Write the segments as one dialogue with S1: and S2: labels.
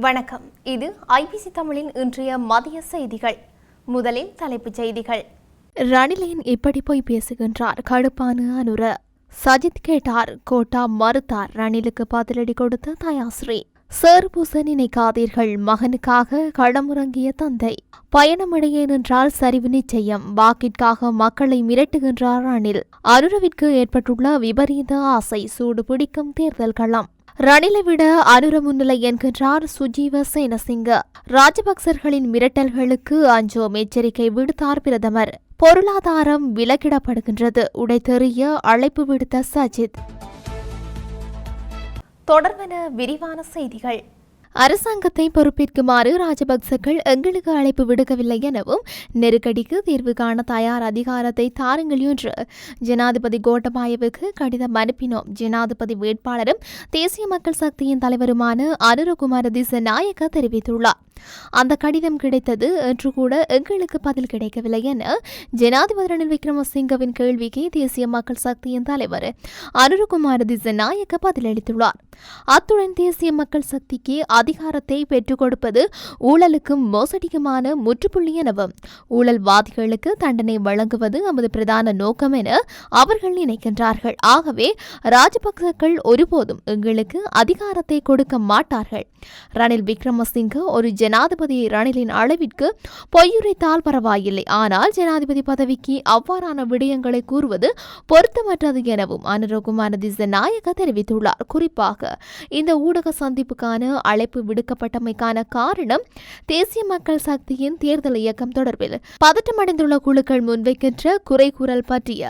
S1: வணக்கம். இது ஐபிசி தமிழின் இன்றைய மதிய செய்திகள். முதலில் தலைப்புச் செய்திகள். ரணிலின் இப்படி போய் பேசுகின்றார். கடுப்பான அனுர. சஜித் கேட்டார் கோட்டா மறுத்தார். ரணிலுக்கு பதிலடி கொடுத்த தயாஸ்ரீ. சேர்பூசன் நினைக்காதீர்கள். மகனுக்காக களமுறங்கிய தந்தை. பயணமடையேன் நின்றால் சரிவு நிச்சயம். வாக்கிற்காக மக்களை மிரட்டுகின்றார் ரணில். அனுரவிற்கு ஏற்பட்டுள்ள விபரீத ஆசை. சூடு பிடிக்கும் தேர்தல் களம். ரணிலை விட அனுரமுன்னிலை என்கின்றார் சுஜீவ சேனசிங்க. ராஜபக்சர்களின் மிரட்டல்களுக்கு அஞ்சோம் எச்சரிக்கை விடுத்தார் பிரதமர். பொருளாதாரம் விலக்கிடப்படுகின்றது. உடைத்தெறிய அழைப்பு விடுத்த சஜித். தொடர்பென விரிவான செய்திகள். அரசாங்கத்தை பொறுப்பேற்குமாறு ராஜபக்சக்கள் எங்களுக்கு அழைப்பு விடுக்கவில்லை எனவும் நெருக்கடிக்கு தீர்வு காண தயார் அதிகாரத்தை தாருங்கள் என்று ஜனாதிபதி கோட்டபாயவுக்கு கடிதம் அனுப்பினோம். ஜனாதிபதி வேட்பாளரும் தேசிய மக்கள் சக்தியின் தலைவருமான அனுரகுமார திசநாயக்க தெரிவித்துள்ளார். அந்த கடிதம் கிடைத்தது என்று கூட எங்களுக்கு பதில் கிடைக்கவில்லை என ஜனாதிபதி ரணில் விக்ரமசிங்கவின் கேள்விக்கு தேசிய மக்கள் சக்தியின் தலைவர் அனுருகுமார் திசநாயக்க பதிலளித்துள்ளார். அத்துடன் தேசிய மக்கள் சக்திக்கு அதிகாரத்தை பெற்றுக் கொடுப்பது ஊழலுக்கும் மோசடிக்குமான முற்றுப்புள்ளி எனவும் ஊழல்வாதிகளுக்கு தண்டனை வழங்குவது நமது பிரதான நோக்கம் என அவர்கள் நினைக்கின்றார்கள். ஆகவே ராஜபக்சர்கள் ஒருபோதும் எங்களுக்கு அதிகாரத்தை கொடுக்க மாட்டார்கள். ரணில் விக்ரமசிங்க ஒரு ஜனாதிபதி ரணிலின் அளவிற்கு பொய்யுரைத்தால் பரவாயில்லை ஆனால் ஜனாதிபதி பதவிக்கு அவ்வாறான விடயங்களை கூறுவது பொருத்தமற்றது எனவும் அனுரகுமார திசநாயக தெரிவித்துள்ளார். குறிப்பாக இந்த ஊடக சந்திப்புக்கான அழைப்பு விடுக்கப்பட்டமைக்கான காரணம் தேசிய மக்கள் சக்தியின் தேர்தல் இயக்கம் தொடர்பில் பதட்டமடைந்துள்ள குழுக்கள் முன்வைக்கின்ற குறை கூறல் பற்றிய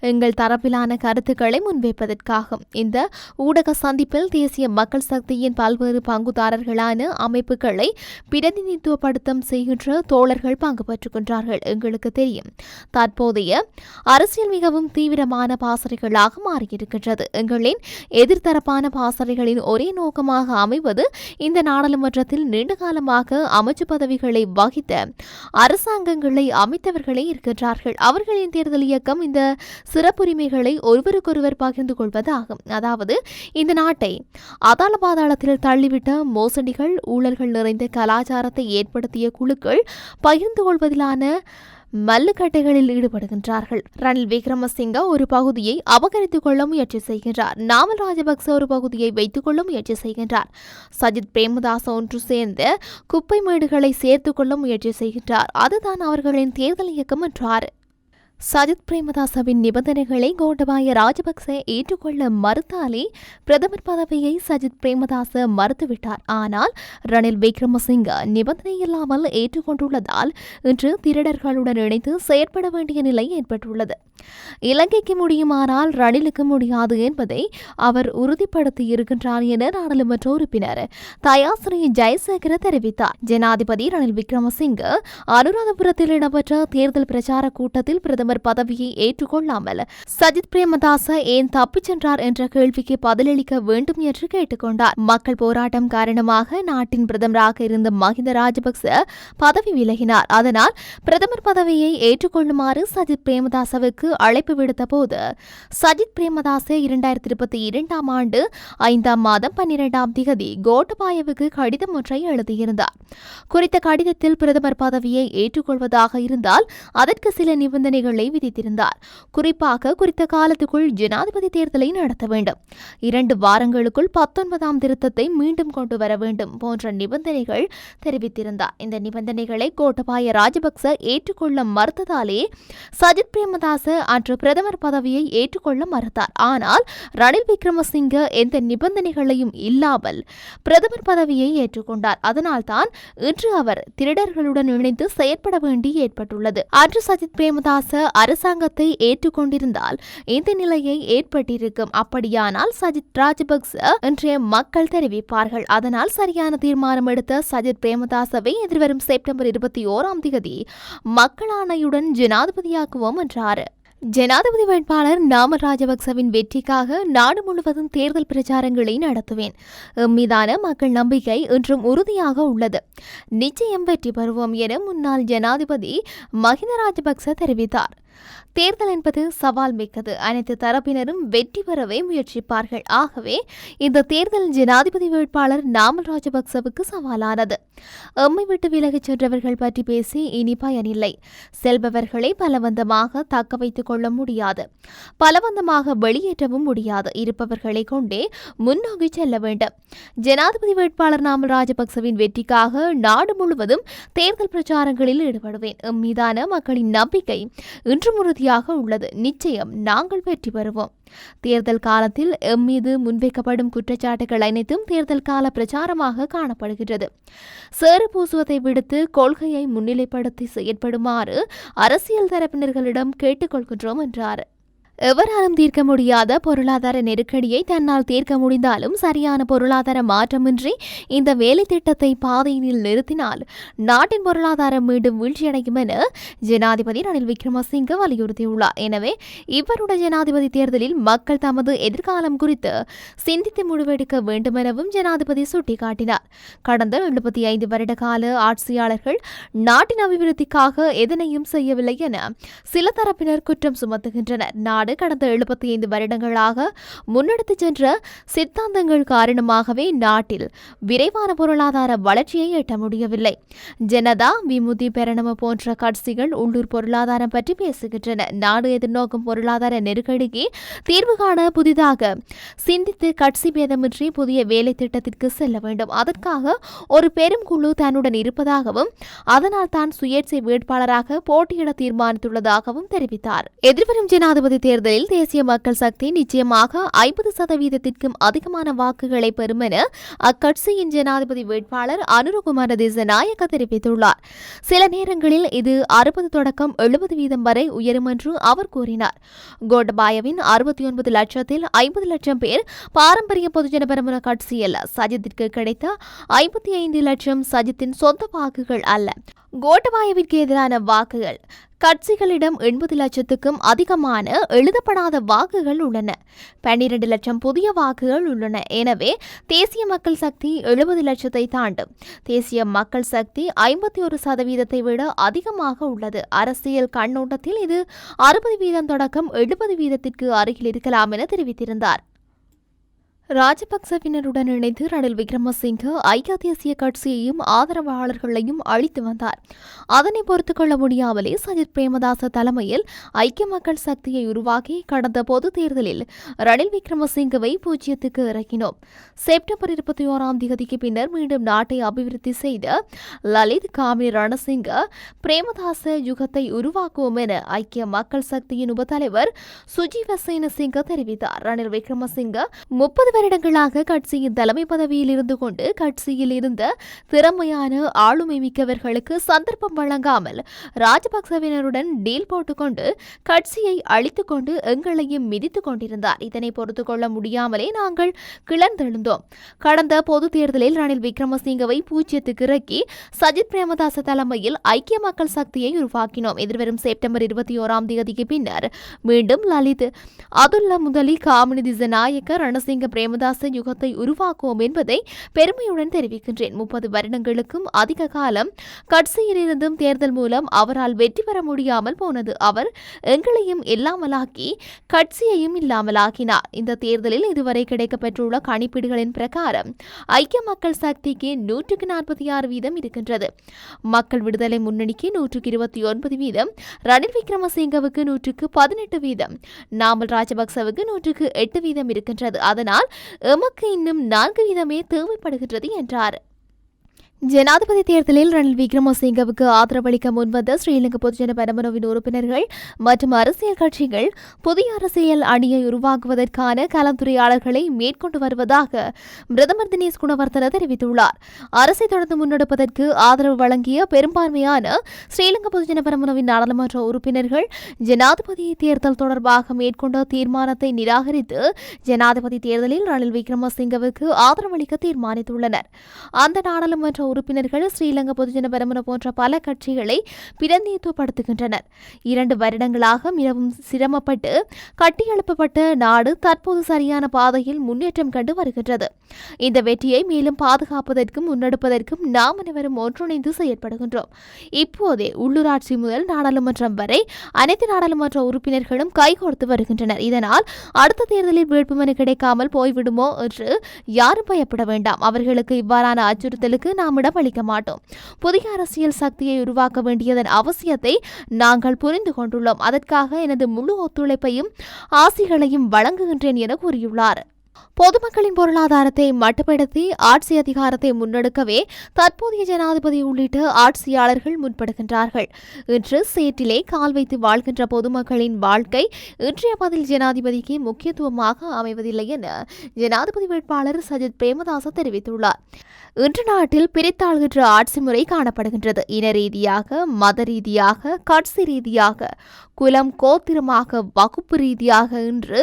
S1: எங்கள் தரப்பிலான கருத்துக்களை முன்வைப்பதற்காகும் இந்த ஊடக சந்திப்பில் தேசிய மக்கள் சக்தியின் பல்வேறு பங்குதாரர்களான அமைப்புகளை பிரதிநிதித்துவப்படுத்தம் செய்கின்ற தோழர்கள் பங்கு பெற்றுக்கொண்டார்கள் எங்களுக்கு தெரியும். தற்போதைய அரசியல் மிகவும் தீவிரமான பாசறைகளாக மாறியிருக்கின்றது. எங்களின் எதிர்த்தரப்பான பாசறைகளின் ஒரே நோக்கமாக அமைவது இந்த நாடாளுமன்றத்தில் நீண்டகாலமாக அமைச்சு பதவிகளை வகித்த அரசாங்கங்களை அமைத்தவர்களே இருக்கின்றார்கள். அவர்களின் தேர்தல் இயக்கம் இந்த சிறப்புரிமைகளை ஒருவருக்கொருவர் பகிர்ந்து கொள்வதாகும். அதாவது இந்த நாட்டை அதாள பாதாளத்தில் தள்ளிவிட்ட மோசடிகள் ஊழல்கள் நிறைந்த கலாச்சாரத்தை ஏற்படுத்திய குழுக்கள் பகிர்ந்து கொள்வதிலான மல்லுக்கட்டைகளில் ஈடுபடுகின்றார்கள். ரணில் விக்ரமசிங்க ஒரு பகுதியை அபகரித்துக் கொள்ள முயற்சி செய்கின்றார். நாமல் ராஜபக்ச ஒரு பகுதியை வைத்துக் கொள்ள முயற்சி செய்கின்றார். சஜித் பிரேமதாஸ் ஒன்று சேர்ந்து குப்பை மேடுகளை சேர்த்துக் கொள்ள முயற்சி செய்கின்றார். அதுதான் அவர்களின் தேர்தல் இயக்கம் என்றார். சஜித் பிரேமதாசவின் நிபந்தனைகளை கோட்டபாய ராஜபக்ச ஏற்றுக்கொள்ள மறுத்தாலே பிரதமர் பதவியை சஜித் பிரேமதாச மறுத்துவிட்டார். ஆனால் ரணில் விக்ரமசிங்க நிபந்தனை இல்லாமல் ஏற்றுக்கொண்டுள்ளதால் இன்று திருடர்களுடன் இணைந்து செயற்பட வேண்டிய நிலை ஏற்பட்டுள்ளது. இலங்கைக்கு முடியுமானால் ரணிலுக்கு முடியாது என்பதை அவர் உறுதிப்படுத்தி இருக்கின்றார் என நாடாளுமன்ற உறுப்பினர் தயாஸ்ரீ ஜெயசேகர தெரிவித்தார். ஜனாதிபதி ரணில் விக்ரமசிங்க அனுராதபுரத்தில் இடம்பெற்ற தேர்தல் பிரச்சார கூட்டத்தில் பிரதமர் பிரதமர் பதவியை ஏற்றுக்கொள்ளாமல் சஜித் பிரேமதாச ஏன் தப்பிச் சென்றார் என்ற கேள்விக்கு பதிலளிக்க வேண்டும் என்று கேட்டுக்கொண்டார். மக்கள் போராட்டம் காரணமாக நாட்டின் பிரதமராக இருந்த மஹிந்த ராஜபக்ச பதவி விலகினார். அதனால் பிரதமர் பதவியை ஏற்றுக்கொள்ளுமாறு சஜித் பிரேமதாசவுக்கு அழைப்பு விடுத்த போது சஜித் பிரேமதாச இரண்டாயிரத்தி இருபத்தி இரண்டாம் ஆண்டு ஐந்தாம் மாதம் பன்னிரெண்டாம் திகதி கோட்டபாயவுக்கு கடிதம் ஒன்றை எழுதியிருந்தார். குறித்த கடிதத்தில் பிரதமர் பதவியை ஏற்றுக்கொள்வதாக இருந்தால் அதற்கு சில நிபந்தனைகள் தடைகளை விதித்திருந்தார். குறிப்பாக குறித்த காலத்துக்குள் ஜனாதிபதி தேர்தலை நடத்த வேண்டும். இரண்டு வாரங்களுக்குள் பத்தொன்பதாம் திருத்தத்தை மீண்டும் கொண்டு வர வேண்டும் போன்ற நிபந்தனைகள் தெரிவித்திருந்தார். இந்த நிபந்தனைகளை கோட்டபாய ராஜபக்ச ஏற்றுக்கொள்ள மறுத்ததாலே சஜித் பிரேமதாச அன்று பிரதமர் பதவியை ஏற்றுக்கொள்ள மறுத்தார். ஆனால் ரணில் விக்ரமசிங்க எந்த நிபந்தனைகளையும் இல்லாமல் பிரதமர் பதவியை ஏற்றுக்கொண்டார். அதனால்தான் இன்று அவர் திருடர்களுடன் இணைந்து செயற்பட வேண்டி ஏற்பட்டுள்ளது. அன்று சஜித் பிரேமதாச அரசாங்கத்தை ஏற்றுக்கொண்டிருந்தால் இந்த நிலையை ஏற்பட்டிருக்கும். அப்படியானால் சஜித் ராஜபக்ச இன்றைய மக்கள் தெரிவிப்பார்கள். அதனால் சரியான தீர்மானம் எடுத்த சஜித் பிரேமதாசவை எதிர்வரும் செப்டம்பர் இருபத்தி ஓராம் தேதி மக்கள் ஆணையுடன் ஜனாதிபதியாக்குவோம் என்றார். ஜனாதிபதி வேட்பாளர் நாம ராஜபக்சவின் வெற்றிக்காக நாடு முழுவதும் தேர்தல் பிரச்சாரங்களை நடத்துவேன். மீதான மக்கள் நம்பிக்கை இன்றும் உறுதியாக உள்ளது. நிச்சயம் வெற்றி பெறுவோம் என முன்னாள் ஜனாதிபதி மஹிந்த ராஜபக்ச தெரிவித்தார். தேர்தல் என்பது சவால் மிக்கது. அனைத்து தரப்பினரும் வெற்றி பெறவே முயற்சிப்பார்கள். ஆகவே இந்த தேர்தல் ஜனாதிபதி வேட்பாளர் நாமல் ராஜபக்சவுக்கு சவாலானது. எம்மை விட்டு விலகிச் சென்றவர்கள் பற்றி பேசி இனி பயனில்லை. செல்பவர்களை பலவந்தமாக தக்க வைத்துக் கொள்ள முடியாது. பலவந்தமாக வெளியேற்றவும் முடியாது. இருப்பவர்களை கொண்டே முன்னோக்கி செல்ல வேண்டும். ஜனாதிபதி வேட்பாளர் நாமல் ராஜபக்சவின் வெற்றிக்காக நாடு முழுவதும் தேர்தல் பிரச்சாரங்களில் ஈடுபடுவேன். எம் மீதான மக்களின் நம்பிக்கை இன்று உள்ளது. நிச்சயம் நாங்கள் வெற்றி பெறுவோம். தேர்தல் காலத்தில் எம் மீது முன்வைக்கப்படும் குற்றச்சாட்டுகள் அனைத்தும் தேர்தல் கால பிரச்சாரமாக காணப்படுகிறது சேறு பூசுவதை விடுத்து கொள்கையை முன்னிலைப்படுத்தி செயற்படுமாறு அரசியல் தரப்பினர்களிடம் கேட்டுக்கொள்கின்றோம் என்றார். எவராலும் தீர்க்க முடியாத பொருளாதார நெருக்கடியை தன்னால் தீர்க்க முடிந்தாலும் சரியான பொருளாதார மாற்றமின்றி இந்த வேலை திட்டத்தை பாதையில் நிறுத்தினால் நாட்டின் பொருளாதாரம் மீண்டும் வீழ்ச்சியடையும் என ஜனாதிபதி ரணில் விக்ரமசிங்க வலியுறுத்தியுள்ளார். எனவே இவருடைய ஜனாதிபதி தேர்தலில் மக்கள் தமது எதிர்காலம் குறித்து சிந்தித்து முடிவெடுக்க வேண்டும் எனவும் ஜனாதிபதி சுட்டிக்காட்டினார். கடந்த எழுபத்தி ஐந்து வருட கால ஆட்சியாளர்கள் நாட்டின் அபிவிருத்திக்காக எதனையும் செய்யவில்லை என சில தரப்பினர் குற்றம் சுமத்துகின்றனர். நாடு கடந்த எழுபத்தி ஐந்து வருடங்களாக முன்னெடுத்துச் சென்ற சித்தாந்தங்கள் காரணமாகவே நாட்டில் விரைவான பொருளாதார வளர்ச்சியை எட்ட முடியவில்லை. ஜனதா விமுதி பெரணம போன்ற கட்சிகள் உள்ளூர் பொருளாதாரம் பற்றி பேசுகின்றன. நாடு எதிர்நோக்கும் பொருளாதார நெருக்கடிக்கு தீர்வு காண புதிதாக சிந்தித்து கட்சி பேதமின்றி புதிய வேலை திட்டத்திற்கு செல்ல வேண்டும். அதற்காக ஒரு பெரும் குழு தன்னுடன் இருப்பதாகவும் அதனால் தான் சுயேட்சை வேட்பாளராக போட்டியிட தீர்மானித்துள்ளதாகவும் தெரிவித்தார். எதிர்வரும் ஜனாதிபதி தேர்தலில் தேசிய மக்கள் சக்தி நிச்சயமாக ஐம்பது சதவீதத்திற்கும் அதிகமான வாக்குகளை பெறும் என அக்கட்சியின் ஜனாதிபதி வேட்பாளர் அனுரகுமார தேசநாயக்க தெரிவித்துள்ளார். சில நேரங்களில் இது அறுபது தொடக்கம் எழுபது வீதம் வரை உயரும் என்று அவர் கூறினார். கோட்டபாயவின் அறுபத்தி ஒன்பது லட்சத்தில் ஐம்பது லட்சம் பேர் பாரம்பரிய பொதுஜன பெருமன கட்சி அல்ல சஜித்திற்கு கிடைத்த ஐம்பத்தி ஐந்து லட்சம் சஜித்தின் சொந்த வாக்குகள் அல்ல. கோட்டபாயவிற்கு எதிரான வாக்குகள் கட்சிகளிடம் எண்பது லட்சத்துக்கும் அதிகமான எழுதப்படாத வாக்குகள் உள்ளன. பன்னிரண்டு லட்சம் புதிய வாக்குகள் உள்ளன. எனவே தேசிய மக்கள் சக்தி எழுபது லட்சத்தை தாண்டும். தேசிய மக்கள் சக்தி ஐம்பத்தி ஒரு சதவீதத்தை விட அதிகமாக உள்ளது. அரசியல் கண்ணோட்டத்தில் இது அறுபது வீதம் தொடக்கம் எழுபது வீதத்திற்கு அருகில் இருக்கலாம் என தெரிவித்திருந்தார். ராஜபக்சவினருடன் இணைந்து ரணில் விக்ரமசிங்க ஐக்கிய தேசிய கட்சியையும் ஆதரவாளர்களையும் அழித்து வந்தார். அதனை பொறுத்துக் கொள்ள முடியாமலே சஜித் பிரேமதாச தலைமையில் ஐக்கிய மக்கள் சக்தியை உருவாக்கி கடந்த பொது தேர்தலில் ரணில் விக்ரமசிங்கவை பூஜ்ஜியத்துக்கு இறக்கினோம். செப்டம்பர் இருபத்தி ஓராம் தேதிக்கு பின்னர் மீண்டும் நாட்டை அபிவிருத்தி செய்த லலித் காமி ரணசிங்க பிரேமதாச யுகத்தை உருவாக்குவோம் என ஐக்கிய மக்கள் சக்தியின் உபத்தலைவர் சுஜீவ சேனசிங்க தெரிவித்தார். ரணில் விக்ரமசிங்க முப்பது வருடங்களாக கட்சியின் தலைமை பதவியில் இருந்து கொண்டு கட்சியில் இருந்த திறமையான ஆளுமை மிக்கவர்களுக்கு சந்தர்ப்பம் வழங்காமல் ராஜபக்சவினருடன் டீல் போட்டுக்கொண்டு கட்சியை அழித்துக் கொண்டு எங்களையும் மிதித்துக் கொண்டிருந்தார். இதனை பொறுத்துக் கொள்ள முடியாமலே நாங்கள் கிளர்ந்தெழுந்தோம். கடந்த பொது தேர்தலில் ரணில் விக்ரமசிங்கவை பூஜ்ஜியத்துக்கு இறக்கி சஜித் பிரேமதாச தலைமையில் ஐக்கிய மக்கள் சக்தியை உருவாக்கினோம். எதிர்வரும் செப்டம்பர் இருபத்தி ஓராம் தேதிக்கு பின்னர் மீண்டும் லலித் அதுல்ல முதலி காமினி திசநாயக்க ரணசிங்க பிரே பிரேமதாச யுகத்தை உருவாக்குவோம் என்பதை பெருமையுடன் தெரிவிக்கின்றேன். முப்பது வருடங்களுக்கும் அதிக காலம் கட்சியிலிருந்தும் தேர்தல் மூலம் அவரால் வெற்றி பெற முடியாமல் போனது. அவர் எங்களையும் இல்லாமலாக்கி கட்சியையும் இல்லாமலாக்கினார். இந்த தேர்தலில் இதுவரை கிடைக்கப்பெற்றுள்ள கணிப்பீடுகளின் பிரகாரம் ஐக்கிய மக்கள் சக்திக்கு நூற்றுக்கு நாற்பத்தி ஆறு வீதம் இருக்கின்றது. மக்கள் விடுதலை முன்னணிக்கு நூற்றுக்கு இருபத்தி ஒன்பது வீதம் ரணில் விக்ரமசிங்கவுக்கு நூற்றுக்கு பதினெட்டு வீதம் நாமல் ராஜபக்சவுக்கு நூற்றுக்கு எட்டு வீதம் இருக்கின்றது. அதனால் எமக்கு இன்னும் நான்கு வீதமே தேவைப்படுகின்றது என்றார். ஜனாதிபதி தேர்தலில் ரணில் விக்ரமசிங்கவுக்கு ஆதரவளிக்க முன்வந்த ஸ்ரீலங்கா பொதுஜன பெரமுனவின் உறுப்பினர்கள் மற்றும் அரசியல் கட்சிகள் புதிய அரசியல் அணியை உருவாக்குவதற்கான கலந்துரையாளர்களை மேற்கொண்டு வருவதாக பிரதமர் தினேஷ் குணவர்த்தன தெரிவித்துள்ளார். அரசை தொடர்ந்து முன்னெடுப்பதற்கு ஆதரவு வழங்கிய பெரும்பான்மையான ஸ்ரீலங்கா பொதுஜன பெரமுனவின் நாடாளுமன்ற உறுப்பினர்கள் ஜனாதிபதி தேர்தல் தொடர்பாக மேற்கொண்ட தீர்மானத்தை நிராகரித்து ஜனாதிபதி தேர்தலில் ரணில் விக்ரமசிங்கவுக்கு ஆதரவளிக்க தீர்மானித்துள்ளனர். அந்த நாடாளுமன்ற உறுப்பினர்கள் ஸ்ரீலங்கா பொதுஜன பெரமுன போன்ற பல கட்சிகளை பிரதிநிதித்துவப்படுத்துகின்றனர். இரண்டு வருடங்களாக மிகவும் சிரமப்பட்டு கட்டியெழுப்பப்பட்ட நாடு தற்போது சரியான பாதையில் முன்னேற்றம் கண்டு வருகின்றது. இந்த வெற்றியை மேலும் பாதுகாப்பதற்கும் முன்னெடுப்பதற்கும் நாம் அனைவரும் ஒன்றிணைந்து செயற்படுகின்றோம். இப்போதே உள்ளூராட்சி முதல் நாடாளுமன்றம் வரை அனைத்து நாடாளுமன்ற உறுப்பினர்களும் கைகோர்த்து வருகின்றனர். இதனால் அடுத்த தேர்தலில் வேட்புமனு கிடைக்காமல் போய்விடுமோ என்று யாரும் பயப்பட வேண்டாம். அவர்களுக்கு இவ்வாறான அச்சுறுத்தலுக்கு நாம் இடமளிக்க மாட்டோம் புதிய அரசியல் சக்தியை உருவாக்க வேண்டியதன் அவசியத்தை நாங்கள் புரிந்து கொண்டுள்ளோம். அதற்காக எனது முழு ஒத்துழைப்பையும் ஆசிகளையும் வழங்குகின்றேன் என கூறியுள்ளார். பொதுமக்களின் பொருளாதாரத்தை மட்டுப்படுத்தி ஆட்சி அதிகாரத்தை முன்னெடுக்கவே தற்போதைய ஜனாதிபதி உள்ளிட்ட ஆட்சியாளர்கள் முற்படுகின்றார்கள். இன்று சேற்றிலே கால் வைத்து வாழ்கின்ற பொதுமக்களின் வாழ்க்கை இன்றைய பதில் ஜனாதிபதிக்கு முக்கியத்துவமாக அமைவதில்லை என ஜனாதிபதி வேட்பாளர் சஜித் பிரேமதாச தெரிவித்துள்ளார். இன்று நாட்டில் பிரித்தாள்கின்ற ஆட்சி முறை காணப்படுகின்றது. இன ரீதியாக மத ரீதியாக கட்சி ரீதியாக குலம் கோத்திரமாக வகுப்பு ரீதியாக இன்று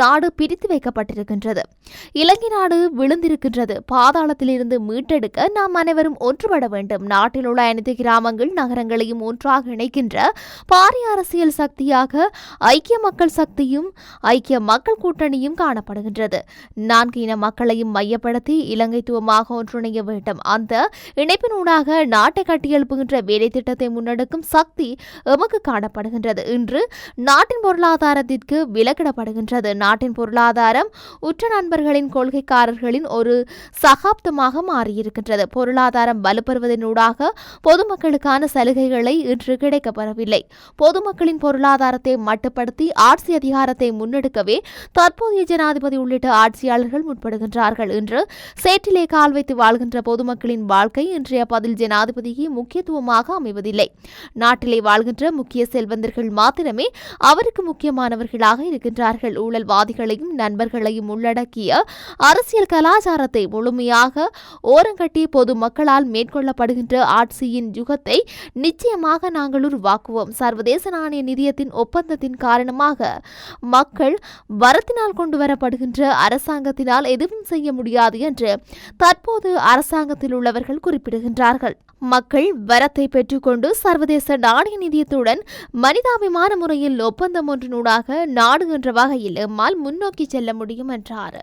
S1: நாடு பிரித்து வைக்கப்பட்டிருக்கின்றது. இலங்கை நாடு விழுந்திருக்கின்றது. பாதாளத்திலிருந்து மீட்டெடுக்க நாம் அனைவரும் ஒன்றுபட வேண்டும். நாட்டில் உள்ள அனைத்து கிராமங்கள் நகரங்களையும் ஒன்றாக இணைக்கின்ற பாரிய அரசியல் சக்தியாக ஐக்கிய மக்கள் சக்தியும் ஐக்கிய மக்கள் கூட்டணியும் காணப்படுகின்றது. நான்கு இன மக்களையும் மையப்படுத்தி இலங்கைத்துவமாக ஒன்றிணைய வேண்டும். அந்த இணைப்பினூடாக நாட்டை கட்டியெழுப்புகின்ற வேலை திட்டத்தை முன்னெடுக்கும் சக்தி எமக்கு காணப்படுகின்றது. இன்று நாட்டின் பொருளாதாரத்திற்கு விலக்கிடப்படுகின்றது. நாட்டின் பொருளாதாரம் உற்ற நண்பர்களின் கொள்கைக்காரர்களின் ஒரு சகாப்தமாக மாறியிருக்கின்றது. பொருளாதாரம் வலுப்பெறுவதனூடாக பொதுமக்களுக்கான சலுகைகளை இன்று கிடைக்கப்பெறவில்லை. பொதுமக்களின் பொருளாதாரத்தை மட்டுப்படுத்தி ஆட்சி அதிகாரத்தை முன்னெடுக்கவே தற்போதைய ஜனாதிபதி உள்ளிட்ட ஆட்சியாளர்கள் முற்படுகின்றார்கள். என்று சேற்றிலே கால் வைத்து வாழ்கின்ற பொதுமக்களின் வாழ்க்கை இன்றைய பதில் ஜனாதிபதிக்கு முக்கியத்துவமாக அமைவதில்லை. நாட்டிலே வாழ்கின்ற முக்கிய செல்வந்தர்கள் மாத்திரமே அவருக்கு முக்கியமானவர்களாக இருக்கின்றார்கள். ஊழல்வாதிகளையும் நண்பர்களையும் உள்ளடக்கிய அரசியல் கலாச்சாரத்தை முழுமையாக ஓரங்கட்டி பொது மக்களால் மேற்கொள்ளப்படுகின்ற ஆட்சியின் யுகத்தை நிச்சயமாக நாங்கள் உருவாக்குவோம். சர்வதேச நாணய நிதியத்தின் ஒப்பந்தத்தின் காரணமாக மக்கள் வரத்தினால் கொண்டு வரப்படுகின்ற அரசாங்கத்தினால் எதுவும் செய்ய முடியாது என்று தற்போது அரசாங்கத்தில் உள்ளவர்கள் குறிப்பிடுகின்றார்கள். மக்கள் வரத்தை பெற்றுக்கொண்டு சர்வதேச நாணய நிதியத்துடன் மனிதாபிமான முறையில் ஒப்பந்தம் ஒன்றினூடாக நாடு என்ற வகையில் எம்மால் முன்னோக்கி செல்ல முடியும் என்றார்.